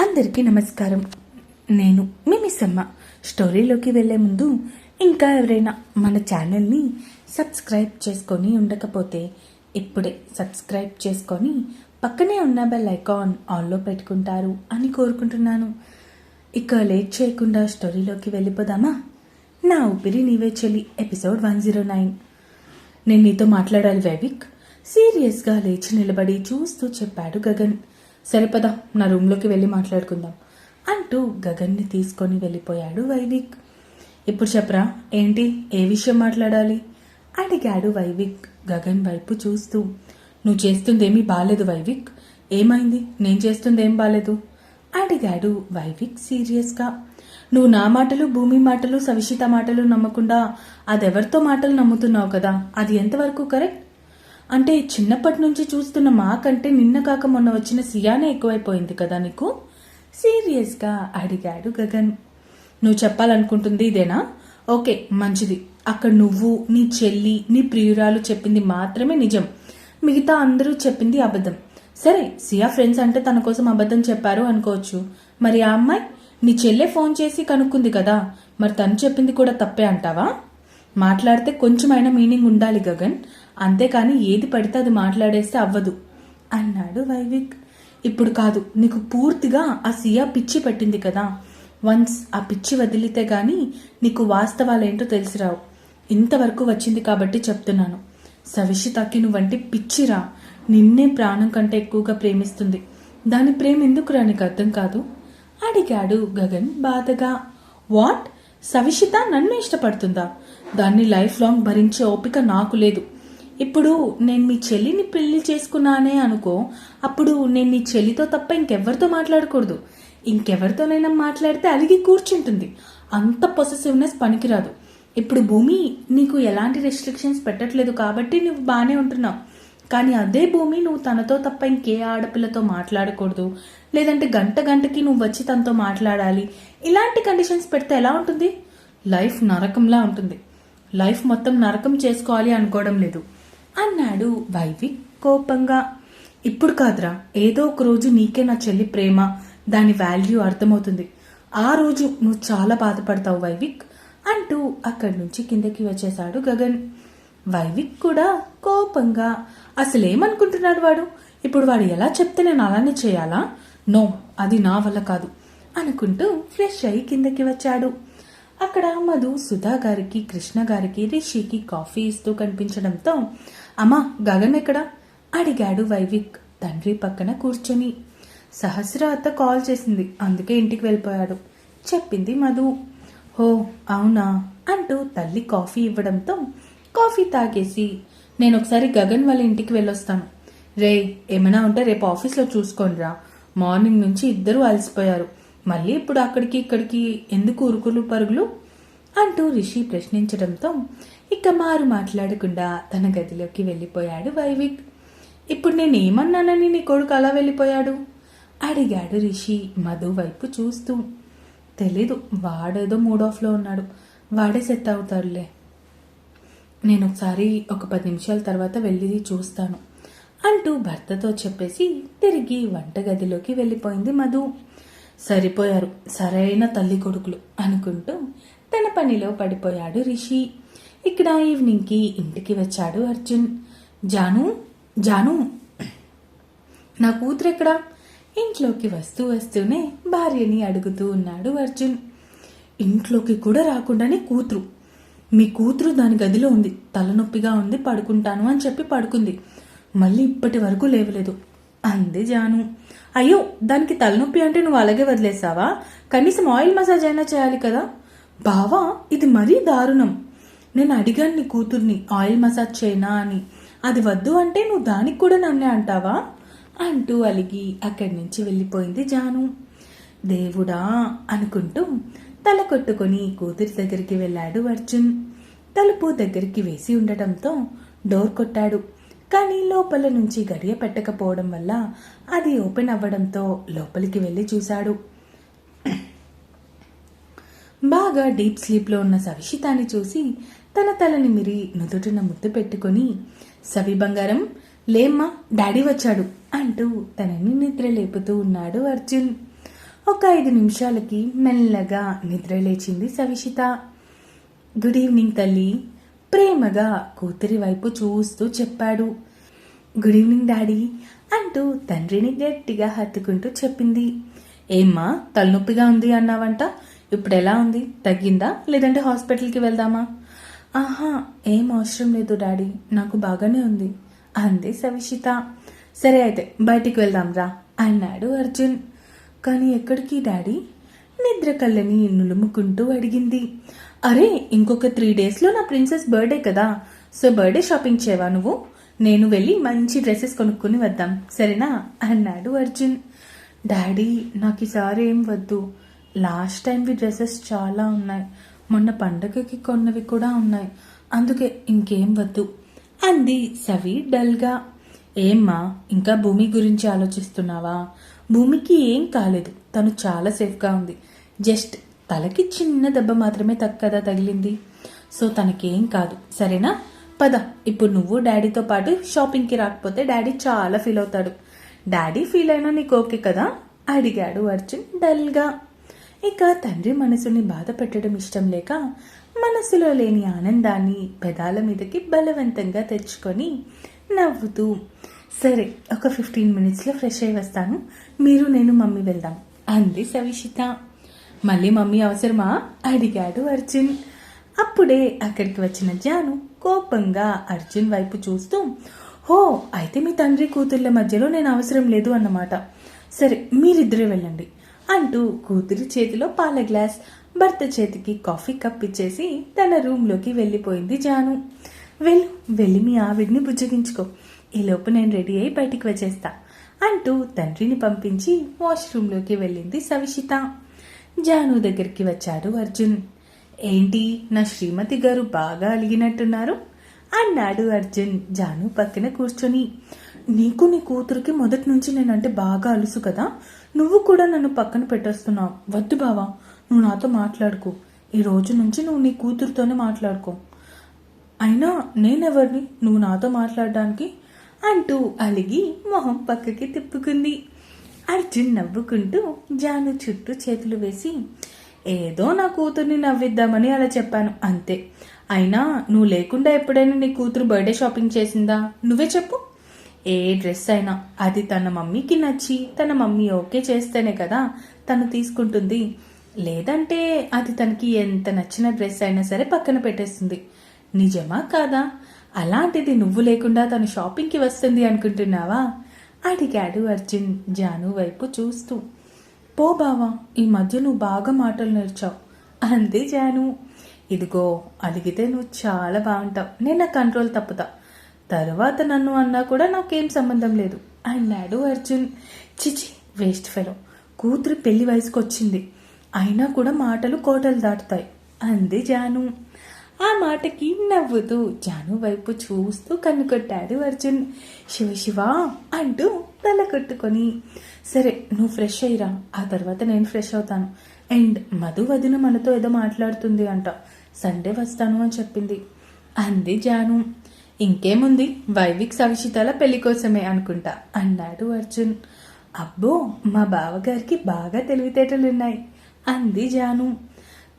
అందరికీ నమస్కారం. నేను మిమిసమ్మ అమ్మ స్టోరీలోకి వెళ్ళే ముందు ఇంకా ఎవరైనా మన ఛానల్ని సబ్స్క్రైబ్ చేసుకొని ఉండకపోతే ఇప్పుడే సబ్స్క్రైబ్ చేసుకొని పక్కనే ఉన్న బెల్ ఐకాన్ ఆన్లో పెట్టుకుంటారు అని కోరుకుంటున్నాను. ఇక లేట్ చేయకుండా స్టోరీలోకి వెళ్ళిపోదామా? నా ఊపిరి నీవే చెల్లి ఎపిసోడ్ వన్ జీరో నైన్. నేను నీతో మాట్లాడాలి వైవిక్. సీరియస్గా లేచి నిలబడి చూస్తూ చెప్పాడు గగన్. సరిపదా నా రూమ్లోకి వెళ్ళి మాట్లాడుకుందాం అంటూ గగన్ని తీసుకొని వెళ్ళిపోయాడు వైవిక్. ఇప్పుడు చెప్పరా ఏంటి ఏ విషయం మాట్లాడాలి? అడిగాడు వైవిక్ గగన్ వైపు చూస్తూ. నువ్వు చేస్తుందేమీ బాలేదు వైవిక్. ఏమైంది? నేను చేస్తుందేం బాలేదు? అడిగాడు వైవిక్ సీరియస్గా. నువ్వు నా మాటలు భూమి మాటలు సవిషిత మాటలు నమ్మకుండా అదెవరితో మాటలు నమ్ముతున్నావు కదా? అది ఎంతవరకు కరెక్ట్? అంటే చిన్నప్పటి నుంచి చూస్తున్న మాకంటే నిన్న కాక మొన్న వచ్చిన సియానే ఎక్కువైపోయింది కదా నీకు? సీరియస్గా అడిగాడు గగన్. నువ్వు చెప్పాలనుకుంటుంది ఇదేనా? ఓకే మంచిది. అక్కడ నువ్వు నీ చెల్లి నీ ప్రియురాలు చెప్పింది మాత్రమే నిజం. మిగతా అందరూ చెప్పింది అబద్ధం. సరే సియా ఫ్రెండ్స్ అంటే తన కోసం అబద్ధం చెప్పారు అనుకోవచ్చు. మరి ఆ అమ్మాయి? నీ చెల్లె ఫోన్ చేసి కనుక్కుంది కదా. మరి తను చెప్పింది కూడా తప్పే అంటావా? మాట్లాడితే కొంచెమైనా మీనింగ్ ఉండాలి గగన్. అంతేకాని ఏది పడితే అది మాట్లాడేస్తే అవ్వదు. అన్నాడు వైవిక్. ఇప్పుడు కాదు నీకు పూర్తిగా ఆ సియా పిచ్చి పట్టింది కదా. వన్స్ ఆ పిచ్చి వదిలితే గాని నీకు వాస్తవాలేంటో తెలిసిరావు. ఇంతవరకు వచ్చింది కాబట్టి చెప్తున్నాను. సవిషితకి నువ్వంటే పిచ్చిరా. నిన్నే ప్రాణం కంటే ఎక్కువగా ప్రేమిస్తుంది. దాని ప్రేమ ఎందుకురా నీకు అర్థం కాదు? అడిగాడు గగన్ బాధగా. వాట్? సవిషిత నన్ను ఇష్టపడుతుందా? దాన్ని లైఫ్ లాంగ్ భరించే ఓపిక నాకు లేదు. ఇప్పుడు నేను మీ చెల్లిని పెళ్ళి చేసుకున్నానే అనుకో అప్పుడు నేను నీ చెల్లితో తప్ప ఇంకెవరితో మాట్లాడకూడదు. ఇంకెవరితోనైనా మాట్లాడితే అలిగి కూర్చుంటుంది. అంత పొసెసివ్నెస్ పనికిరాదు. ఇప్పుడు భూమి నీకు ఎలాంటి రెస్ట్రిక్షన్స్ పెట్టట్లేదు కాబట్టి నువ్వు బాగానే ఉంటున్నావు. కానీ అదే భూమి నువ్వు తనతో తప్ప ఇంకే ఆడపిల్లతో మాట్లాడకూడదు. లేదంటే గంట గంటకి నువ్వు వచ్చి తనతో మాట్లాడాలి. ఇలాంటి కండిషన్స్ పెడితే ఎలా ఉంటుంది? లైఫ్ నరకంలా ఉంటుంది. లైఫ్ మొత్తం నరకం చేసుకోవాలి అనుకోవడం లేదు. అన్నాడు వైవిక్ కోపంగా. ఇప్పుడు కాదురా ఏదో ఒక రోజు నీకే నా చెల్లి ప్రేమ దాని వాల్యూ అర్థమవుతుంది. ఆ రోజు నువ్వు చాలా బాధపడతావు వైవిక్ అంటూ అక్కడి నుంచి కిందకి వచ్చేశాడు గగన్. వైవిక్ కూడా కోపంగా అసలేమనుకుంటున్నాడు వాడు? ఇప్పుడు వాడు ఎలా చెప్తే నేను అలానే చేయాలా? నో అది నా వల్ల కాదు అనుకుంటూ ఫ్రెష్ అయి కిందకి వచ్చాడు. అక్కడ మధు సుధా గారికి కృష్ణ గారికి రిషికి కాఫీ ఇస్తూ కనిపించడంతో అమ్మా గగన్ ఎక్కడా? అడిగాడు వైవిక్ తండ్రి పక్కన కూర్చొని. సహస్ర అత్త కాల్ చేసింది అందుకే ఇంటికి వెళ్ళిపోయాడు. చెప్పింది మధు. హో అవునా? అంటూ తల్లి కాఫీ ఇవ్వడంతో కాఫీ తాగేసి నేను ఒకసారి గగన్ వాళ్ళ ఇంటికి వెళ్ళొస్తాను. రే ఏమైనా ఉంటే రేపు ఆఫీస్లో చూసుకోండిరా. మార్నింగ్ నుంచి ఇద్దరూ అలసిపోయారు. మళ్ళీ ఇప్పుడు అక్కడికి ఇక్కడికి ఎందుకు ఉరుకులు పరుగులు? అంటూ రిషి ప్రశ్నించడంతో ఇక మారు మాట్లాడకుండా తన గదిలోకి వెళ్ళిపోయాడు వైవిక్. ఇప్పుడు నేను ఏమన్నానని నీ కొడుకు అలా వెళ్ళిపోయాడు? అడిగాడు రిషి మధు వైపు చూస్తూ. తెలీదు వాడేదో మూడ్ ఆఫ్లో ఉన్నాడు. వాడే సెట్ అవుతాడులే. నేను ఒకసారి ఒక పది నిమిషాల తర్వాత వెళ్ళి చూస్తాను అంటూ భర్తతో చెప్పేసి తిరిగి వంటగదిలోకి వెళ్ళిపోయింది మధు. సరిపోయారు సరైన తల్లి కొడుకులు అనుకుంటూ తన పనిలో పడిపోయాడు రిషి. ఇక్కడ ఈవినింగ్కి ఇంటికి వచ్చాడు అర్జున్. జాను జాను. నా కూతురు ఎక్కడ? ఇంట్లోకి వస్తూ వస్తూనే భార్యని అడుగుతూ ఉన్నాడు అర్జున్. ఇంట్లోకి కూడా రాకుండానే కూతురు. మీ కూతురు దాని గదిలో ఉంది. తలనొప్పిగా ఉంది పడుకుంటాను అని చెప్పి పడుకుంది. మళ్ళీ ఇప్పటి వరకు లేవలేదు. అంది జాను. అయ్యో దానికి తలనొప్పి అంటే నువ్వు అలాగే వదిలేసావా? కనీసం ఆయిల్ మసాజ్ అయినా చేయాలి కదా. బావా ఇది మరీ దారుణం. నేను అడిగాను నీ కూతుర్ని ఆయిల్ మసాజ్ చేయనా అని. అది వద్దు అంటే నువ్వు దానికి కూడా నన్నే అంటావా? అంటూ అలిగి అక్కడి నుంచి వెళ్ళిపోయింది జాను. దేవుడా అనుకుంటూ తల కొట్టుకొని కూతురి దగ్గరికి వెళ్ళాడు అర్జున్. తలుపు దగ్గరికి వేసి ఉండటంతో డోర్ కొట్టాడు. కానీ లోపల నుంచి గడియ పెట్టకపోవడం వల్ల అది ఓపెన్ అవ్వడంతో లోపలికి వెళ్ళి చూశాడు. బాగా డీప్ స్లీప్లో ఉన్న సవిషితాన్ని చూసి తన తలని మిరి నుదుటిన ముద్దు పెట్టుకొని సవి బంగారం లేమ్మా డాడీ వచ్చాడు అంటూ తనని నిద్ర లేపుతూ ఉన్నాడు అర్జున్. ఒక ఐదు నిమిషాలకి మెల్లగా నిద్ర లేచింది సవిషిత. గుడ్ ఈవినింగ్ తల్లి ప్రేమగా కూతురి వైపు చూస్తూ చెప్పాడు. గుడ్ ఈవినింగ్ డాడీ అంటూ తండ్రిని గట్టిగా హత్తుకుంటూ చెప్పింది. ఏమ్మా తలనొప్పిగా ఉంది అన్నావంట. ఇప్పుడు ఎలా ఉంది? తగ్గిందా? లేదంటే హాస్పిటల్కి వెళ్దామా? ఆహా ఏం అవసరం లేదు డాడీ. నాకు బాగానే ఉంది. అంది సవిషిత. సరే అయితే బయటికి వెళ్దాం రా అన్నాడు అర్జున్. కానీ ఎక్కడికి డాడీ? నిద్ర కళ్ళని నులుముకుంటూ అడిగింది. అరే ఇంకొక త్రీ డేస్లో నా ప్రిన్సెస్ బర్త్డే కదా. సో బర్త్డే షాపింగ్ చేయవా నువ్వు? నేను వెళ్ళి మంచి డ్రెస్సెస్ కొనుక్కొని వద్దాం. సరేనా? అన్నాడు అర్జున్. డాడీ నాకు ఈసారి ఏం వద్దు. లాస్ట్ టైంవి డ్రెస్సెస్ చాలా ఉన్నాయి. మొన్న పండగకి కొన్నవి కూడా ఉన్నాయి. అందుకే ఇంకేం వద్దు. అంది సవి డల్గా. ఏమ్మా ఇంకా భూమి గురించి ఆలోచిస్తున్నావా? భూమికి ఏం కాలేదు. తను చాలా సేఫ్గా ఉంది. జస్ట్ తలకి చిన్న దెబ్బ మాత్రమే తక్కదా తగిలింది. సో తనకేం కాదు. సరేనా? పద ఇప్పుడు నువ్వు డాడీతో పాటు షాపింగ్కి రాకపోతే డాడీ చాలా ఫీల్ అవుతాడు. డాడీ ఫీల్ అయినా నీకు ఓకే కదా? అడిగాడు అర్జున్ డల్గా. ఇక తండ్రి మనసుని బాధ పెట్టడం ఇష్టం లేక మనసులో లేని ఆనందాన్ని పెదాల మీదకి బలవంతంగా తెచ్చుకొని నవ్వుతూ సరే ఒక ఫిఫ్టీన్ మినిట్స్లో ఫ్రెష్ అయి వస్తాను. మీరు నేను మమ్మీ వెళ్దాం అంది సవిషిత. మళ్ళీ మమ్మీ అవసరమా? అడిగాడు అర్జున్. అప్పుడే అక్కడికి వచ్చిన జాను కోపంగా అర్జున్ వైపు చూస్తూ హో అయితే మీ తండ్రి కూతుర్ల మధ్యలో నేను అవసరం లేదు అన్నమాట. సరే మీరిద్దరే వెళ్ళండి. అంటూ కూతురి చేతిలో పాల గ్లాస్ భర్త చేతికి కాఫీ కప్ ఇచ్చేసి తన రూమ్లోకి వెళ్ళిపోయింది జాను. వెళ్ళు వెళ్ళి మీ ఆవిడ్ని బుజ్జగించుకో. ఈలోపు నేను రెడీ అయి బయటికి వచ్చేస్తా అంటూ తండ్రిని పంపించి వాష్రూమ్లోకి వెళ్ళింది సవిషిత. జాను దగ్గరికి వచ్చాడు అర్జున్. ఏంటి నా శ్రీమతి గారు బాగా అలిగినట్టున్నారు? అన్నాడు అర్జున్ జాను పక్కన కూర్చొని. నీకు నీ కూతురికి మొదటి నుంచి నేనంటే బాగా అలుసు కదా. నువ్వు కూడా నన్ను పక్కన పెట్టేస్తున్నావు. వద్దు బావా నువ్వు నాతో మాట్లాడుకో. ఈ రోజు నుంచి నువ్వు నీ కూతురుతోనే మాట్లాడుకో. అయినా నేనెవరిని? నువ్వు నాతో మాట్లాడడానికి? అంటూ అలిగి మొహం పక్కకి తిప్పుకుంది. అర్జున్ నవ్వుకుంటూ జాను చుట్టూ చేతులు వేసి ఏదో నా కూతుర్ని నవ్విద్దామని అలా చెప్పాను అంతే. అయినా నువ్వు లేకుండా ఎప్పుడైనా నీ కూతురు బర్త్డే షాపింగ్ చేసిందా? నువ్వే చెప్పు. ఏ డ్రెస్ అయినా అది తన మమ్మీకి నచ్చి తన మమ్మీ ఓకే చేస్తేనే కదా తను తీసుకుంటుంది. లేదంటే అది తనకి ఎంత నచ్చిన డ్రెస్ అయినా సరే పక్కన పెట్టేస్తుంది. నిజమా కాదా? అలాంటిది నువ్వు లేకుండా తను షాపింగ్కి వస్తుంది అనుకుంటున్నావా? అడిగాడు అర్జున్ జాను వైపు చూస్తూ. పో బావా ఈ మధ్య నువ్వు బాగా మాటలు నేర్చావు. అంది జాను. ఇదిగో అడిగితే నువ్వు చాలా బాగుంటావు. నేను నా కంట్రోల్ తప్పుతా. తర్వాత నన్ను అన్నా కూడా నాకేం సంబంధం లేదు. అన్నాడు అర్జున్. చిచి వేస్ట్ ఫెలో. కూతురు పెళ్ళి వయసుకు వచ్చింది అయినా కూడా మాటలు కోటలు దాటుతాయి. అంది జాను. ఆ మాటకి నవ్వుతూ జాను వైపు చూస్తూ కన్నుకొట్టాడు అర్జున్. శివ శివ అంటూ తల కొట్టుకొని సరే నువ్వు ఫ్రెష్ అయ్యిరా. ఆ తర్వాత నేను ఫ్రెష్ అవుతాను. అండ్ మధు వదిన మనతో ఏదో మాట్లాడుతుంది అంట. సండే వస్తాను అని చెప్పింది. అంది జాను. ఇంకేముంది? వైవిక్ సవిషితాల పెళ్ళి కోసమే అనుకుంటా అన్నాడు అర్జున్. అబ్బో మా బావగారికి బాగా తెలివితేటలున్నాయి అంది జాను.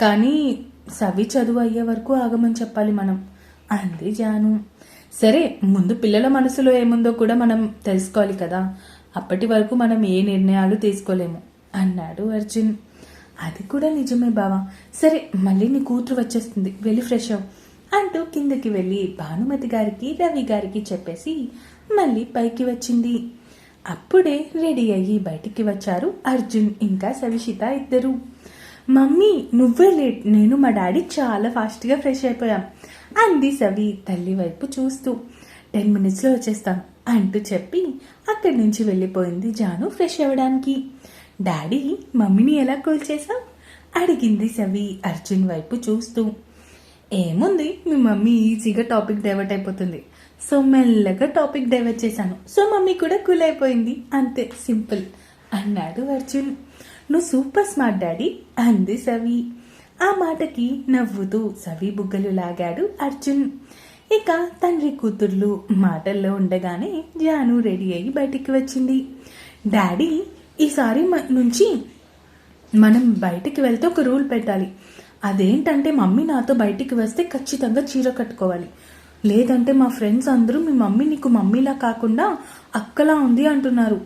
కానీ సవి చదువు అయ్యే వరకు ఆగమని చెప్పాలి మనం అంది జాను. సరే ముందు పిల్లల మనసులో ఏముందో కూడా మనం తెలుసుకోవాలి కదా అప్పటి వరకు మనం ఏ నిర్ణయాలు తీసుకోలేము అన్నాడు అర్జున్. అది కూడా నిజమే బావా. సరే మళ్ళీ నీ కూతురు వచ్చేస్తుంది వెళ్ళి ఫ్రెష్ అవ్వు. అంటూ కిందకి వెళ్ళి భానుమతి గారికి రవి గారికి చెప్పేసి మళ్ళీ పైకి వచ్చింది. అప్పుడే రెడీ అయ్యి బయటికి వచ్చారు అర్జున్ ఇంకా సవిషిత ఇద్దరు. మమ్మీ నువ్వే లేట్. నేను మా డాడీ చాలా ఫాస్ట్గా ఫ్రెష్ అయిపోయాం అంది సవి తల్లి వైపు చూస్తూ. టెన్ మినిట్స్లో వచ్చేస్తాం అంటూ చెప్పి అక్కడి నుంచి వెళ్ళిపోయింది జాను ఫ్రెష్ అవ్వడానికి. డాడీ మమ్మీని ఎలా కూల్ చేసావు అడిగింది సవి అర్జున్ వైపు చూస్తూ. ఏముంది? మీ మమ్మీ ఈజీగా టాపిక్ డైవర్ట్ అయిపోతుంది. సో మెల్లగా టాపిక్ డైవర్ట్ చేశాను. సో మమ్మీ కూడా కూల్ అయిపోయింది. అంతే సింపుల్. అన్నాడు అర్జున్. నువ్వు సూపర్ స్మార్ట్ డాడీ అంది సవి. ఆ మాటకి నవ్వుతూ సవి బుగ్గలు లాగాడు అర్జున్. ఇక తండ్రి కూతుర్లు మాటల్లో ఉండగానే జాను రెడీ అయ్యి బయటికి వచ్చింది. డాడీ ఈసారి నుంచి మనం బయటికి వెళ్తే ఒక రూల్ పెట్టాలి. అదేంటంటే మమ్మీ నాతో బయటికి వస్తే ఖచ్చితంగా చీర కట్టుకోవాలి. లేదంటే మా ఫ్రెండ్స్ అందరూ మీ మమ్మీ నీకు మమ్మీలా కాకుండా అక్కలా ఉంది అంటున్నారు.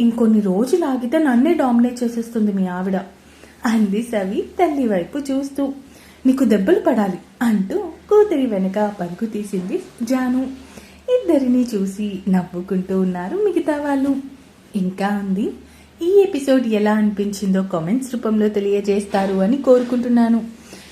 ఇంకొన్ని రోజులు ఆగితే నన్నే డామినేట్ చేసేస్తుంది మీ ఆవిడ. అంది సవి తల్లి వైపు చూస్తూ. నీకు దెబ్బలు పడాలి అంటూ కూతురి వెనక పరుగు తీసింది జాను. ఇద్దరిని చూసి నవ్వుకుంటూ ఉన్నారు మిగతా వాళ్ళు. ఇంకా ఉంది ఈ ఎపిసోడ్ ఎలా అనిపించిందో కామెంట్స్ రూపంలో తెలియజేస్తారు అని కోరుకుంటున్నాను.